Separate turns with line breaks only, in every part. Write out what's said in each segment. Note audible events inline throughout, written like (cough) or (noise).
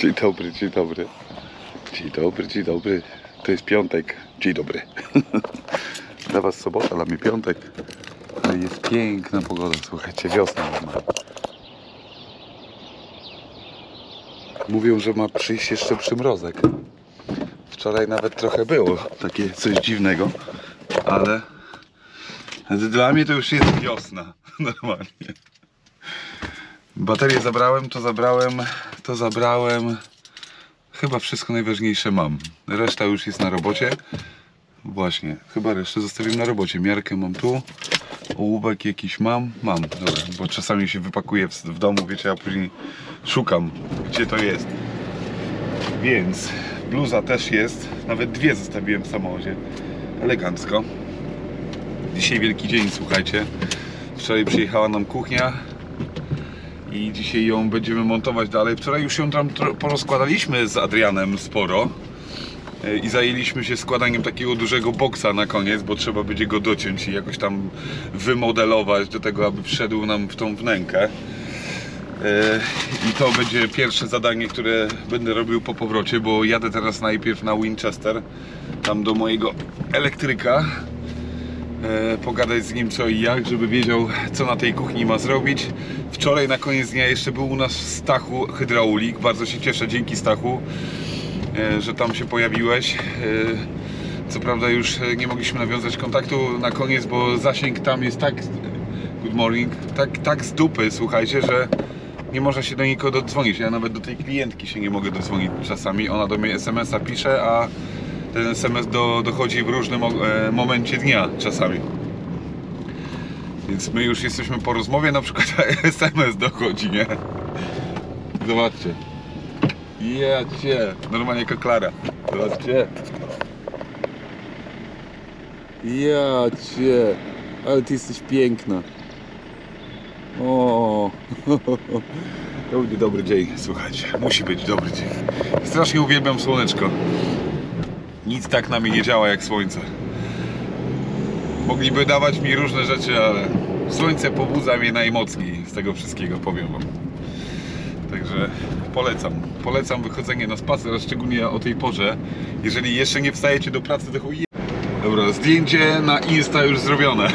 Dzień dobry, dzień dobry. Dzień dobry, dzień dobry. To jest piątek. Dzień dobry. (laughs) Dla was sobota, dla mnie piątek. Ale jest piękna pogoda, słuchajcie, wiosna normalnie. Mówią, że ma przyjść jeszcze przymrozek. Wczoraj nawet trochę było takie coś dziwnego, ale dla mnie to już jest wiosna. (laughs) Normalnie. Baterię zabrałem, to zabrałem, to zabrałem. Chyba wszystko najważniejsze mam. Reszta już jest na robocie. Właśnie, chyba resztę zostawiłem na robocie. Miarkę mam tu, ołówek jakiś mam. Mam, dobra, bo czasami się wypakuję w, w domu, wiecie, a później szukam, gdzie to jest. Więc bluza też jest. Nawet dwie zostawiłem w samochodzie. Elegancko. Dzisiaj wielki dzień, słuchajcie. Wczoraj przyjechała nam kuchnia i dzisiaj ją będziemy montować dalej. Wczoraj już ją tam porozkładaliśmy z Adrianem sporo E, i zajęliśmy się składaniem takiego dużego boksa na koniec, bo trzeba będzie go dociąć i jakoś tam wymodelować do tego, aby wszedł nam w tą wnękę. E, I to będzie pierwsze zadanie, które będę robił po powrocie, bo jadę teraz najpierw na Winchester, tam do mojego elektryka, pogadać z nim co i jak, żeby wiedział co na tej kuchni ma zrobić. Wczoraj na koniec dnia jeszcze był u nas Stachu hydraulik, bardzo się cieszę, dzięki Stachu, e, że tam się pojawiłeś. E, Co prawda już e, nie mogliśmy nawiązać kontaktu na koniec, bo zasięg tam jest tak, good morning, tak, tak z dupy, słuchajcie, że nie można się do nikogo dodzwonić. Ja nawet do tej klientki się nie mogę dodzwonić czasami. Ona do mnie SMS-a pisze, a ten SMS do, dochodzi w różnym e, momencie dnia czasami. Więc my już jesteśmy po rozmowie, na przykład (laughs) SMS dochodzi, nie? Zobaczcie. Ja cię, normalnie jako Klara. Zobaczcie. Ja cię, ale ty jesteś piękna. O, (laughs) to będzie dobry dzień, słuchajcie. Musi być dobry dzień. Strasznie uwielbiam słoneczko. Nic tak na mnie nie działa jak słońce. Mogliby dawać mi różne rzeczy, ale słońce pobudza mnie najmocniej z tego wszystkiego, powiem wam. Także polecam. Polecam wychodzenie na spacer, a szczególnie o tej porze. Jeżeli jeszcze nie wstajecie do pracy, to chuj. Dobra, zdjęcie na Insta już zrobione.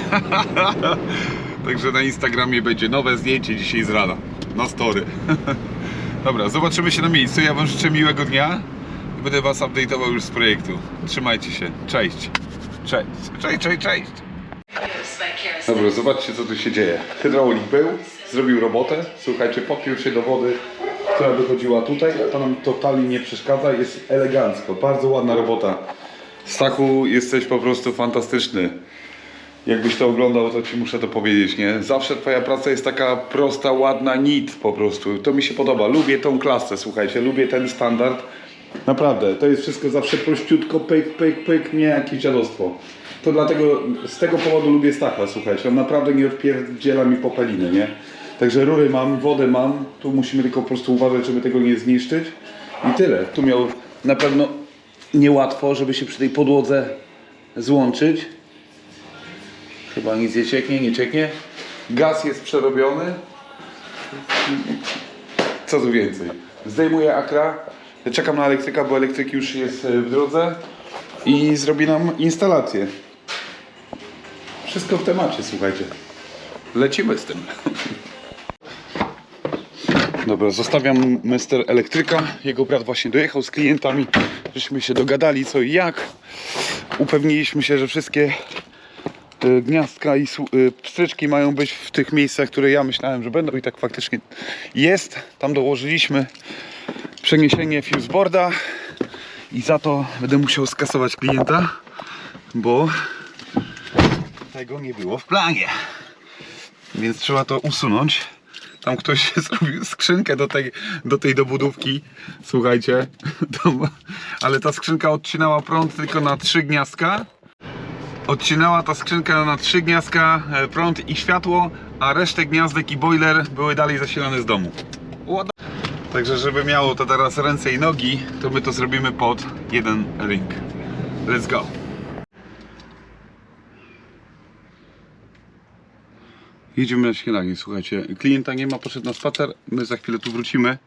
(laughs) Także na Instagramie będzie nowe zdjęcie dzisiaj z rana. Na story. (laughs) Dobra, zobaczymy się na miejscu. Ja Wam życzę miłego dnia będę Was update'ował już z projektu. Trzymajcie się. Cześć. Cześć. Cześć, cześć, cześć. Dobra, zobaczcie co tu się dzieje. Hydraulik był, zrobił robotę. Słuchajcie, podpiął się do wody, która wychodziła tutaj. To nam totalnie nie przeszkadza. Jest elegancko. Bardzo ładna robota. Stachu, jesteś po prostu fantastyczny. Jakbyś to oglądał, to ci muszę to powiedzieć, nie? Zawsze twoja praca jest taka prosta, ładna, nit po prostu. To mi się podoba. Lubię tą klasę, słuchajcie, lubię ten standard. Naprawdę, to jest wszystko zawsze prościutko, pyk, pyk, pyk, nie jakieś dziadostwo. To dlatego, z tego powodu lubię Stacha, słuchajcie. On naprawdę nie odpierdziela mi popeliny, nie? Także rury mam, wodę mam. Tu musimy tylko po prostu uważać, żeby tego nie zniszczyć. I tyle. Tu miał na pewno niełatwo, żeby się przy tej podłodze złączyć. Chyba nic nie cieknie, nie cieknie. Gaz jest przerobiony. Co tu więcej? Zdejmuję akra. Czekam na elektryka, bo elektryk już jest e, w drodze. I zrobi nam instalację. Wszystko w temacie, słuchajcie. Lecimy z tym. (laughs) Dobra, zostawiam Mr. Elektryka. Jego brat właśnie dojechał z klientami. Żeśmy się dogadali co i jak. Upewniliśmy się, że wszystkie e, gniazdka i e, pstryczki mają być w tych miejscach, które ja myślałem, że będą i tak faktycznie jest. Tam dołożyliśmy przeniesienie fuseboarda i za to będę musiał skasować klienta, bo tego nie było w planie. Więc trzeba to usunąć. Tam ktoś (laughs) zrobił skrzynkę do tej, do tej dobudówki. Słuchajcie. (laughs) Ale ta skrzynka odcinała prąd tylko na trzy gniazdka. Odcinała ta skrzynka na trzy gniazdka e, prąd i światło, a resztę gniazdek i boiler były dalej zasilane z domu. Także żeby miało to teraz ręce i nogi, to my to zrobimy pod jeden ring. Let's go. Jedziemy na śniadanie, słuchajcie. Klienta nie ma, poszedł na spacer. My za chwilę tu wrócimy.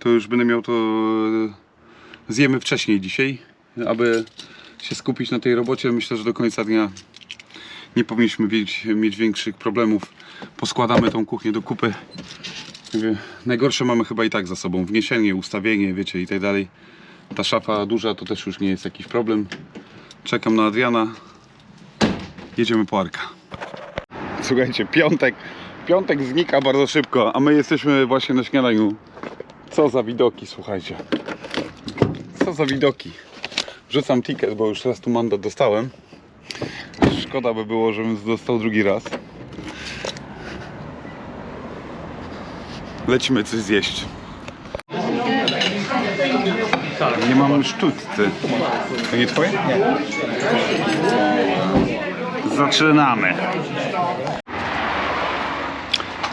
to już będę miał to e, zjemy wcześniej dzisiaj, aby się skupić na tej robocie. Myślę, że do końca dnia nie powinniśmy mieć, mieć większych problemów. Poskładamy tą kuchnię do kupy. Najgorsze mamy chyba i tak za sobą. Wniesienie, ustawienie, wiecie i tak dalej. Ta szafa duża to też już nie jest jakiś problem. Czekam na Adriana. Jedziemy po Arka. Słuchajcie, piątek. Piątek znika bardzo szybko, a my jesteśmy właśnie na śniadaniu. Co za widoki, słuchajcie. Co za widoki. Wrzucam ticket, bo już raz tu mandat dostałem. Szkoda by było, żebym dostał drugi raz. Lecimy coś zjeść. Nie mam sztućcy. To nie twoje? Nie. Zaczynamy.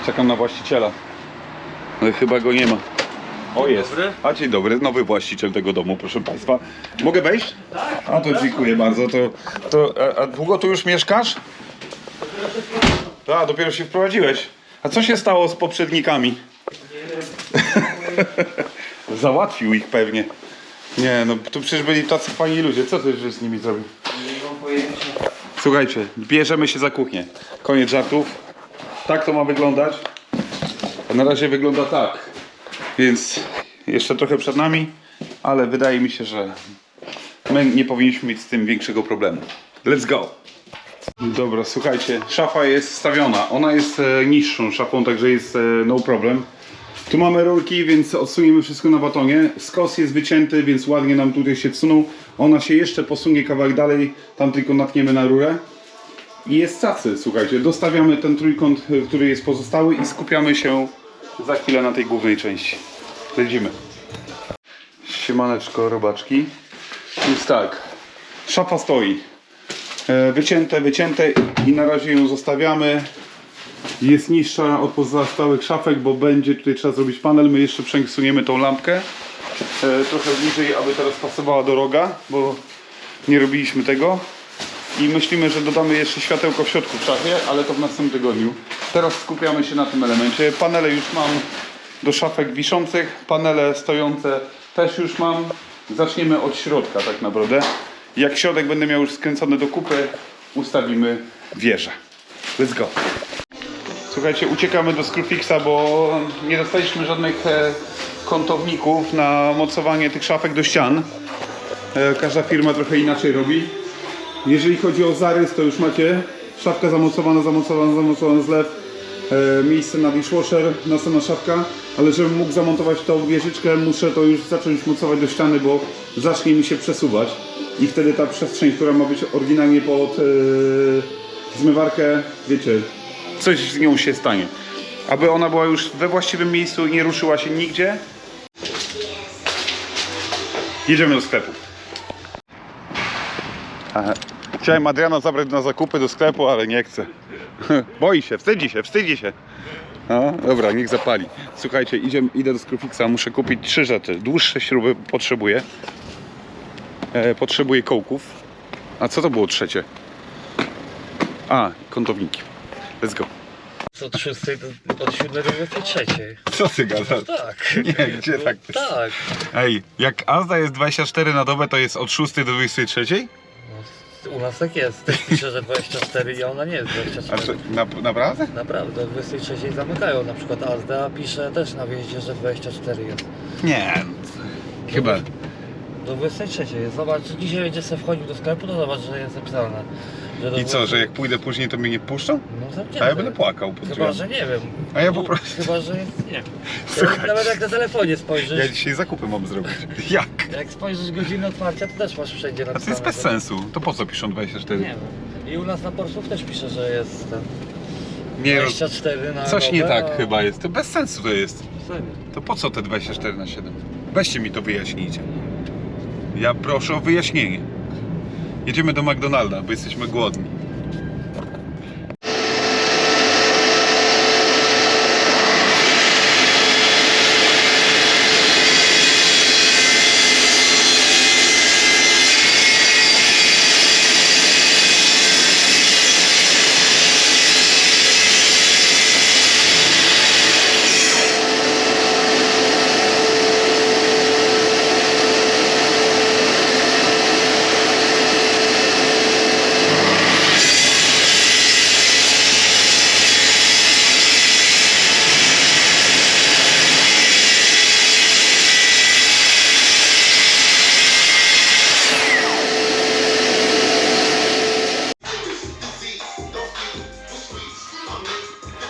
Czekam na właściciela. Ale chyba go nie ma. O jest. A dzień dobry, nowy właściciel tego domu, proszę Państwa. Mogę wejść? Tak. A to dziękuję bardzo. To, to, a, a długo tu już mieszkasz? A, dopiero się wprowadziłeś. A co się stało z poprzednikami? (laughs) Załatwił ich pewnie. Nie, no tu przecież byli tacy fajni ludzie. Co ty żeś z nimi zrobił? Słuchajcie, bierzemy się za kuchnię. Koniec żartów. Tak to ma wyglądać. A na razie wygląda tak. Więc jeszcze trochę przed nami, ale wydaje mi się, że my nie powinniśmy mieć z tym większego problemu. Let's go! Dobra, słuchajcie, szafa jest stawiona. Ona jest e, niższą szafą, także jest e, no problem. Tu mamy rurki, więc odsuniemy wszystko na batonie. Skos jest wycięty, więc ładnie nam tutaj się wsunął. Ona się jeszcze posunie kawałek dalej, tam tylko natniemy na rurę. I jest cacy, słuchajcie. Dostawiamy ten trójkąt, y, który jest pozostały i skupiamy się za chwilę na tej głównej części. Lecimy. Siemaneczko, robaczki. Więc tak, szafa stoi. E, Wycięte, wycięte i na razie ją zostawiamy. Jest niższa od pozostałych szafek, bo będzie tutaj trzeba zrobić panel. My jeszcze przesuniemy tą lampkę e, trochę bliżej, aby teraz pasowała do roga, bo nie robiliśmy tego. I myślimy, że dodamy jeszcze światełko w środku w szafie, ale to w następnym tygodniu. Teraz skupiamy się na tym elemencie. Panele już mam do szafek wiszących, panele stojące też już mam. Zaczniemy od środka tak naprawdę. Jak środek będę miał już skręcony do kupy, ustawimy wieżę. Let's go. Słuchajcie, uciekamy do Screwfixa, bo nie dostaliśmy żadnych e, kątowników na mocowanie tych szafek do ścian. E, Każda firma trochę inaczej robi. Jeżeli chodzi o zarys, to już macie szafka zamocowana, zamocowana, zamocowana zlew, e, miejsce na dishwasher, następna szafka, ale żebym mógł zamontować tą wieżyczkę, muszę to już zacząć mocować do ściany, bo zacznie mi się przesuwać i wtedy ta przestrzeń, która ma być oryginalnie pod zmywarkę, wiecie, coś z nią się stanie. Aby ona była już we właściwym miejscu i nie ruszyła się nigdzie. Jedziemy do sklepu. Chciałem Adriana zabrać na zakupy do sklepu, ale nie chce. (laughs) Boi się, wstydzi się, wstydzi się. No, dobra, niech zapali. Słuchajcie, idzie, idę do Screwfixa, muszę kupić trzy rzeczy. Dłuższe śruby potrzebuję. E, potrzebuję kołków. A co to było trzecie? A, kątowniki. Let's go.
Od 6 do, od 7 do 23.
Co ty gadasz?
Tak.
Nie, gdzie tak jest?
Tak.
Ej, jak Azda jest 24 na dobę, to jest od 6 do 23?
No, u nas tak jest. Też pisze, że 24 i ona nie jest
A
24.
co, na, naprawdę?
Naprawdę, o 23 zamykają. Na przykład Azda pisze też na wjeździe, że 24 jest.
Nie. Chyba.
Do 23 jest. Zobacz, dzisiaj będzie sobie wchodził do sklepu, to zobacz, że jest napisane. Że do
I co, że jak pójdę później, to mnie nie puszczą?
No zamknięte.
A ja będę płakał pod
Chyba,
drzwiami.
że nie wiem.
A ja po prostu-
Chyba, że jest, nie (laughs) wiem.
Słuchaj.
Nawet jak na telefonie spojrzysz.
Ja dzisiaj zakupy mam zrobić. (laughs) Jak?
Jak spojrzysz godzinę otwarcia, to też masz wszędzie
A to
napisane.
jest bez sensu. To po co piszą 24?
Nie wiem. I u nas na Porsów też pisze, że jest ten
Nie, roz-
24 na
Coś nie tak
a-
chyba jest. To bez sensu to jest.
Serio.
To po co te 24 na 7? Weźcie mi to wyjaśnijcie. Ja proszę o wyjaśnienie. Jedziemy do McDonalda, bo jesteśmy głodni.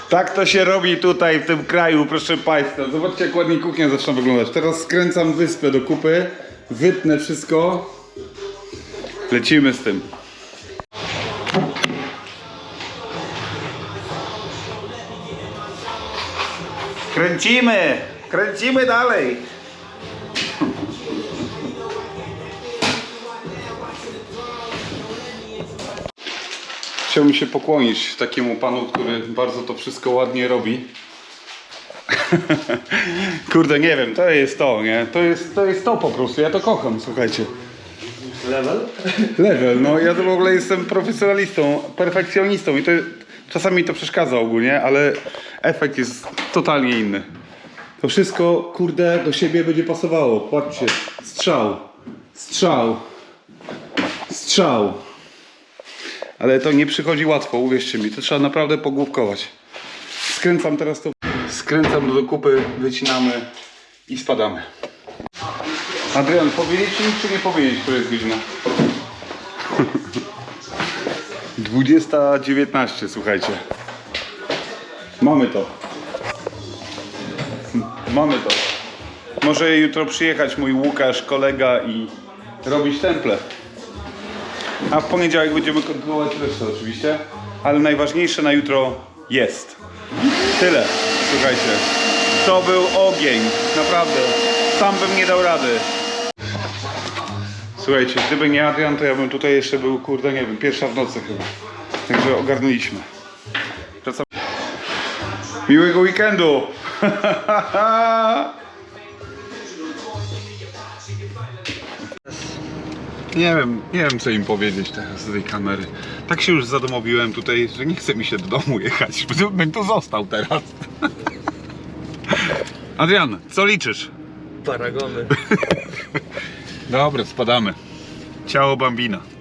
Tak to się robi tutaj w tym kraju, proszę Państwa. Zobaczcie jak ładnie kuchnia zaczyna wyglądać. Teraz skręcam wyspę do kupy, wytnę wszystko. Lecimy z tym. Kręcimy! Kręcimy dalej! Chciałbym się pokłonić takiemu panu, który bardzo to wszystko ładnie robi. (laughs) Kurde, nie wiem, to jest to, nie? To jest, to jest to po prostu, ja to kocham, słuchajcie.
Level?
Level, no ja to w ogóle jestem profesjonalistą, perfekcjonistą i to czasami to przeszkadza ogólnie, ale efekt jest totalnie inny. To wszystko, kurde, do siebie będzie pasowało. Patrzcie, strzał, strzał, strzał. Ale to nie przychodzi łatwo, uwierzcie mi, to trzeba naprawdę pogłówkować. Skręcam teraz to. Skręcam do kupy, wycinamy i spadamy. Adrian, powiedzieć czy nie powiedzieć, która jest godzina? (laughs) 20.19, słuchajcie. Mamy to. Mamy to. Może jutro przyjechać mój Łukasz, kolega i robić temple. A w poniedziałek będziemy kontynuować resztę oczywiście. Ale najważniejsze na jutro jest. Tyle, słuchajcie. To był ogień, naprawdę. Sam bym nie dał rady. Słuchajcie, gdyby nie Adrian, to ja bym tutaj jeszcze był, kurde, nie wiem, pierwsza w nocy chyba. Także ogarnęliśmy. Wracamy. Miłego weekendu! (laughs) Nie wiem, nie wiem co im powiedzieć teraz z tej kamery. Tak się już zadomowiłem tutaj, że nie chce mi się do domu jechać. (laughs) Bym tu został teraz. (laughs) Adrian, co liczysz?
Paragony. (laughs)
Dobra, spadamy. Ciało Bambina.